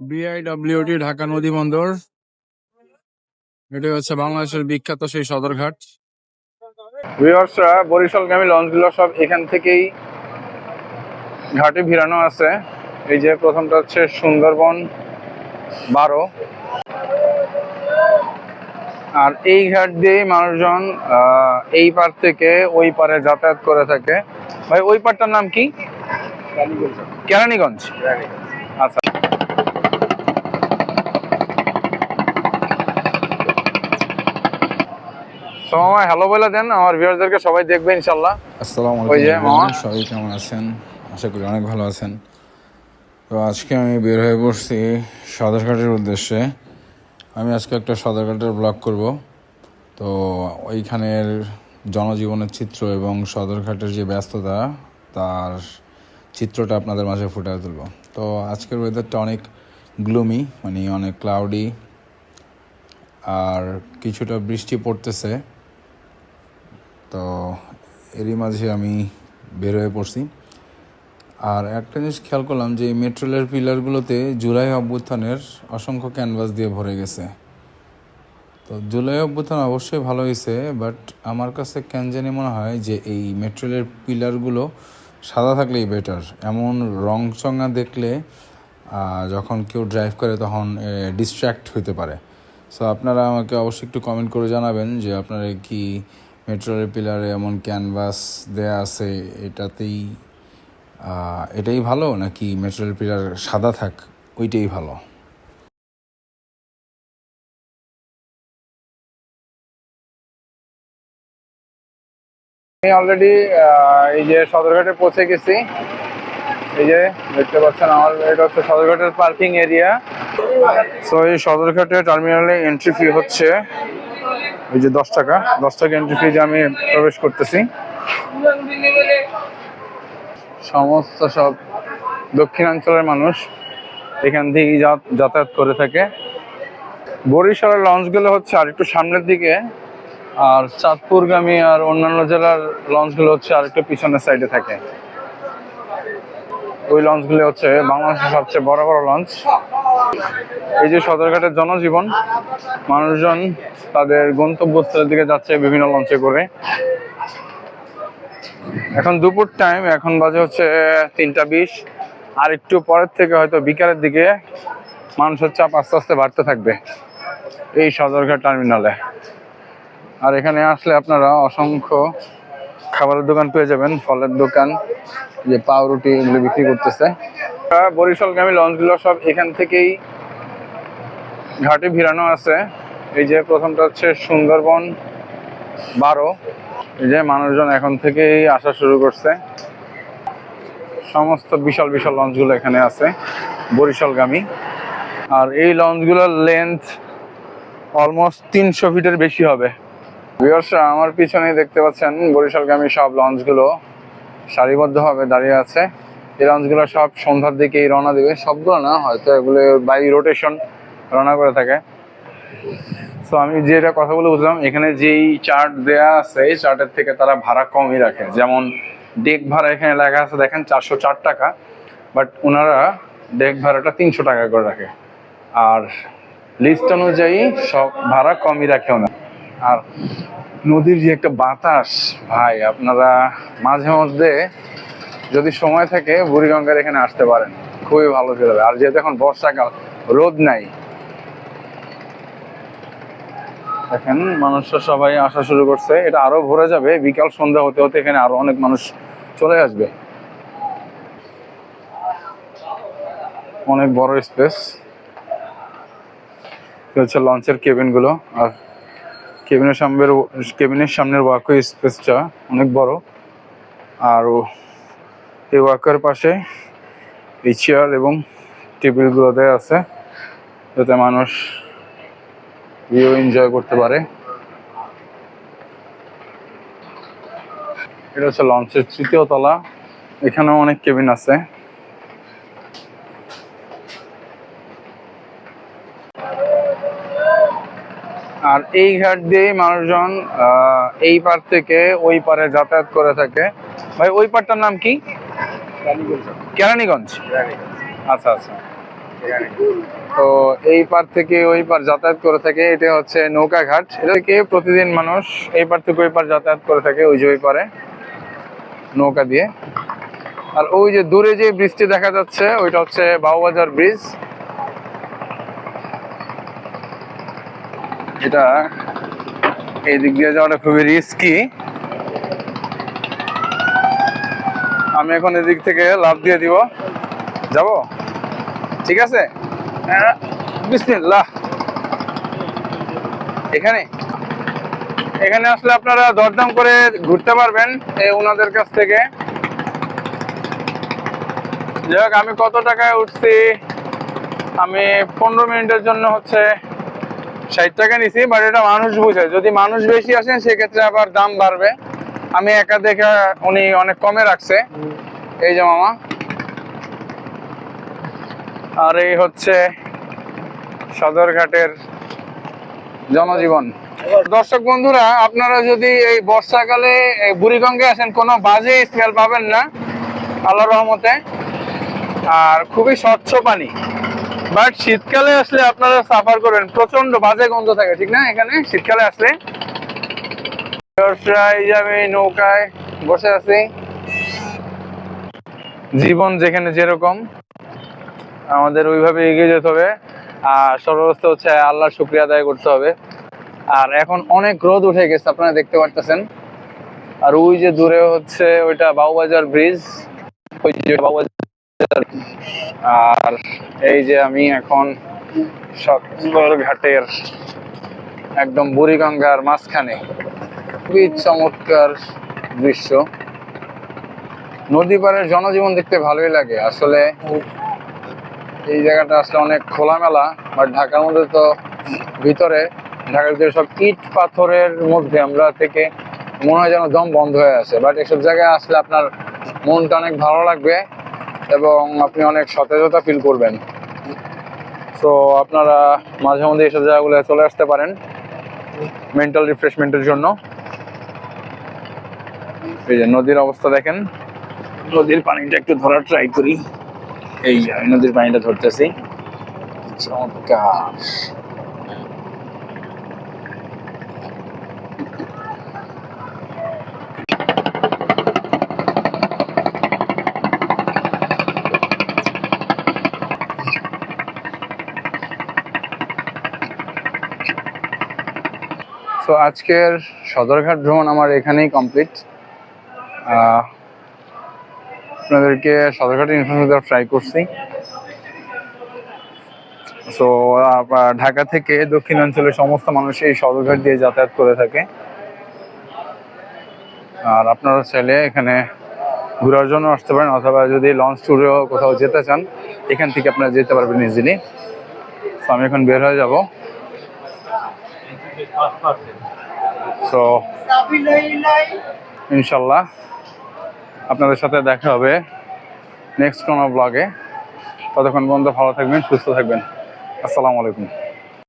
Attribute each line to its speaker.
Speaker 1: BIWT Dhaka নদী বন্দর। এটি হচ্ছে বাংলাদেশের বিখ্যাত সেই সদরঘাট। ভিউয়ার্সরা বরিশালগামী লঞ্চগুলো সব এখান থেকেই ঘাটে ভিড়ানো আছে। এই যে প্রথমটা হচ্ছে সুন্দরবন বারো। আর এই ঘাট দিয়েই মানুষজন আহ, এই পার থেকে ওই পারে যাতায়াত করে থাকে। ভাই ওই পারটার নাম কি? কেরানীগঞ্জ। তো মামা হ্যালো বলে দেন আমার ভিউয়ারদেরকে সবাই দেখবে ইনশাল্লাহ।
Speaker 2: আসসালামু আলাইকুম সবাই কেমন আছেন? আশা করি অনেক ভালো আছেন। তো আজকে আমি বের হয়ে পড়ছি সদরঘাটের উদ্দেশ্যে। আমি আজকে একটা সদরঘাটের ব্লগ করব। তো ওইখানের জনজীবনের চিত্র এবং সদরঘাটের যে ব্যস্ততা তার চিত্রটা আপনাদের মাঝে ফুটিয়ে তুলব। তো আজকের ওয়েদারটা অনেক গ্লুমি মানে অনেক ক্লাউডি আর কিছুটা বৃষ্টি পড়তেছে। তো এরই মাঝে আমি বের হয়ে পড়ছি। আর একটা জিনিস খেয়াল করলাম যে মেট্রো রেলের পিলারগুলোতে জুলাই অভ্যুত্থানের অসংখ্য ক্যানভাস দিয়ে ভরে গেছে। তো জুলাই অভ্যুত্থান অবশ্যই ভালো হয়েছে, বাট আমার কাছে কেন জানি মনে হয় যে এই মেট্রো রেলের পিলারগুলো সাদা থাকলেই বেটার এমন রং চঙা দেখলে যখন কেউ ড্রাইভ করে তখন ডিস্ট্র্যাক্ট হতে পারে। সো আপনারা আমাকে অবশ্যই একটু কমেন্ট করে জানাবেন যে আপনারা কি মেট্রো রেল পিলারে এমন ক্যানভাস দেয়া আছে, এটাতেই এটাই ভালো নাকি মেট্রো রেল পিলার সাদা থাক, ওইটাই ভালো?
Speaker 1: আমি অলরেডি এই যে সদরঘাটে পৌঁছে গেছি। এই যে দেখতে পাচ্ছেন আমার, এটা হচ্ছে সদরঘাটের পার্কিং এরিয়া সো এই সদরঘাটে টার্মিনালে এন্ট্রি ফি হচ্ছে এই যে দশ টাকা দশ টাকা এন্ট্রি ফি দিয়ে আমি প্রবেশ করতেছি। সমস্ত সব দক্ষিণাঞ্চলের মানুষ এখান থেকে যাতায়াত করে থাকে। বরিশালের লঞ্চগুলো হচ্ছে আর একটু সামনের দিকে, আর চাঁদপুরগামী আর অন্যান্য জেলার লঞ্চগুলো হচ্ছে আর একটু পিছনের সাইডে থাকে। ওই লঞ্চগুলো হচ্ছে বাংলাদেশের সবচেয়ে বড় বড় লঞ্চ এই যে সদরঘাটের জনজীবন, মানুষজন তাদের গন্তব্যস্থলের দিকে যাচ্ছে বিভিন্ন লঞ্চে করে। এখন দুপুর টাইম এখন বাজে হচ্ছে তিনটা বিশ। আর একটু পরের থেকে হয়তো বিকালের দিকে মানুষের চাপ আস্তে আস্তে বাড়তে থাকবে এই সদরঘাট টার্মিনালে আর এখানে আসলে আপনারা অসংখ্য খাবারের দোকান পেয়ে যাবেন, ফলের দোকান, যে পাউরুটি এগুলো বিক্রি করতেছে। বরিশালগামী লঞ্চগুলো সব এখান থেকেই ঘাটে ভিড়ানো আছে। এই যে প্রথমটা হচ্ছে সুন্দরবন বারো। এই যে মানুষজন এখন থেকেই আসা শুরু করছে। সমস্ত বিশাল বিশাল লঞ্চগুলো এখানে আছে, বরিশালগামী। আর এই লঞ্চগুলোর লেন্থ অলমোস্ট তিনশো ফিটের বেশি হবে। আমার পিছনেই দেখতে পাচ্ছেন বরিশালগামী সব লঞ্চগুলো সারিবদ্ধভাবে দাঁড়িয়ে আছে। এই লঞ্চগুলো সব সন্ধ্যার দিকেই রওনা দিবে। সবগুলো না, হয়তো এগুলো বাই রোটেশন রওনা করে থাকে। তো আমি যেটা কথা বলে বুঝলাম, এখানে যেই চার্ট দেয়া আছে, এই চার্টের থেকে তারা ভাড়া কমই রাখে। যেমন ডেক ভাড়া এখানে লেখা আছে, দেখেন চারশো চার টাকা। বাট ওনারা ডেক ভাড়াটা তিনশো টাকা করে রাখে। আর লিস্ট অনুযায়ী সব ভাড়া কমই রাখে ওনারা আর নদীর যে একটা বাতাস, ভাই, আপনারা মাঝে মধ্যে যদি সময় থাকে বুড়িগঙ্গার এখানে আসতে পারেন। খুবই ভালো ফিল হবে আর যেহেতু এখন বর্ষাকাল, রোদ নাই। দেখেন, মানুষরা সবাই আসা শুরু করছে। এটা আরও ভরে যাবে। বিকাল সন্ধ্যা হতে হতে এখানে আরও অনেক মানুষ চলে আসবে। অনেক বড় স্পেস হচ্ছে লঞ্চের কেবিনগুলো। আর কেবিনের সামনের কেবিনের সামনের ওয়াকওয়ে স্পেসটা অনেক বড়। আর এই ওয়াকের পাশে এই চেয়ার এবং টেবিলগুলো দেওয়া আছে, যাতে মানুষ ভিউ এনজয় করতে পারে। এটা হচ্ছে লঞ্চের তৃতীয় তলা। এখানেও অনেক কেবিন আছে। আর এই ঘাট দিয়েই মানুষজন এই পার থেকে ওই পারে যাতায়াত করে থাকে। ভাই, ওই পারটার নাম কি? কেরানীগঞ্জ। আচ্ছা আচ্ছা। তো এই পার থেকে ওই পার যাতায়াত করে থাকে, এটা হচ্ছে নৌকা ঘাট। এটা থেকে প্রতিদিন মানুষ এই পার থেকে ওই পার যাতায়াত করে থাকে, ওই যে ওই পারে নৌকা দিয়ে। আর ওই যে দূরে যে ব্রিজটি দেখা যাচ্ছে, ওইটা হচ্ছে বাউবাজার ব্রিজ। এটা এই দিক দিয়ে যাওয়াটা খুবই রিস্কি আমি এখন এদিক থেকে লাভ দিয়ে দিব। যাব? ঠিক আছে? হ্যাঁ, এখানে? এখানে আসলে আপনারা দরদাম করে ঘুরতে পারবেন এই ওনাদের কাছ থেকে। যাই হোক আমি কত টাকায় উঠছি? আমি পনেরো মিনিটের জন্য হচ্ছে ষাট টাকা নিছি বাট এটা মানুষ বুঝে। যদি মানুষ বেশি আসেন সেক্ষেত্রে আবার দাম বাড়বে। আমি একা দেখে উনি অনেক কমে রাখছে। এই যে মামা। আর এই হচ্ছে সদরঘাটের জনজীবন। দর্শক বন্ধুরা, আপনারা যদি এই বর্ষাকালে বুড়িগঙ্গে আসেন, কোনো বাজে স্মেল পাবেন না আল্লাহ রহমতে। আর খুবই স্বচ্ছ পানি। বাট শীতকালে আসলে আপনারা সাফার করবেন প্রচণ্ড বাজে গন্ধ থাকে, ঠিক না? এখানে শীতকালে আসলে। যাবে নৌকায় বসে আছি। জীবন যেখানে যেরকম, আমাদের ওইভাবে এগিয়ে যেতে হবে। আর সর্বস্ত হচ্ছে আল্লাহর শুক্রিয়া আদায় করতে হবে। আর এখন অনেক রোদ উঠে গেছে, আপনারা দেখতে পারতেছেন। আর ওই যে দূরে হচ্ছে ওইটা বাউবাজার ব্রিজ। ওই যে বাউবাজার আর এই যে আমি এখন সত্তর ঘাটের একদম বুড়িগঙ্গার মাঝখানে। খুবই চমৎকার দৃশ্য। নদী পাড়ের জনজীবন দেখতে ভালোই লাগে। আসলে এই জায়গাটা আসলে অনেক খোলামেলা বাট ঢাকার মধ্যে তো ভিতরে, ঢাকার ভিতরে সব ইট পাথরের মধ্যে আমরা থেকে মনে হয় যেন দম বন্ধ হয়ে আছে। বাট এসব জায়গায় আসলে আপনার মনটা অনেক ভালো লাগবে। এবং আপনি অনেক সতেজতা ফিল করবেন। তো আপনারা মাঝে মধ্যে এইসব জায়গাগুলো চলে আসতে পারেন মেন্টাল রিফ্রেশমেন্টের জন্য। এই যে নদীর অবস্থা দেখেন। নদীর পানিটা একটু ধরার ট্রাই করি। এই নদীর পানিটা ধরতেছি। চমৎকার। তো আজকের সদরঘাট ভ্রমণ আমার এখানেই কমপ্লিট আপনাদেরকে সদরঘাটের ইনফরমেশন দেওয়ার ট্রাই করছি। সো ঢাকা থেকে দক্ষিণাঞ্চলের সমস্ত মানুষ এই সদরঘাট দিয়ে যাতায়াত করে থাকে। আর আপনারা চাইলে এখানে ঘোরার জন্য আসতে পারেন, অথবা যদি লঞ্চ ট্যুরেও কোথাও যেতে চান, এখান থেকে আপনারা যেতে পারবেন ইজিলি তো আমি এখন বের হয়ে যাব। সো ইনশাল্লাহ আপনাদের সাথে দেখা হবে নেক্সট কোনো ব্লগে ততক্ষণ পর্যন্ত ভালো থাকবেন, সুস্থ থাকবেন। আসসালামু আলাইকুম।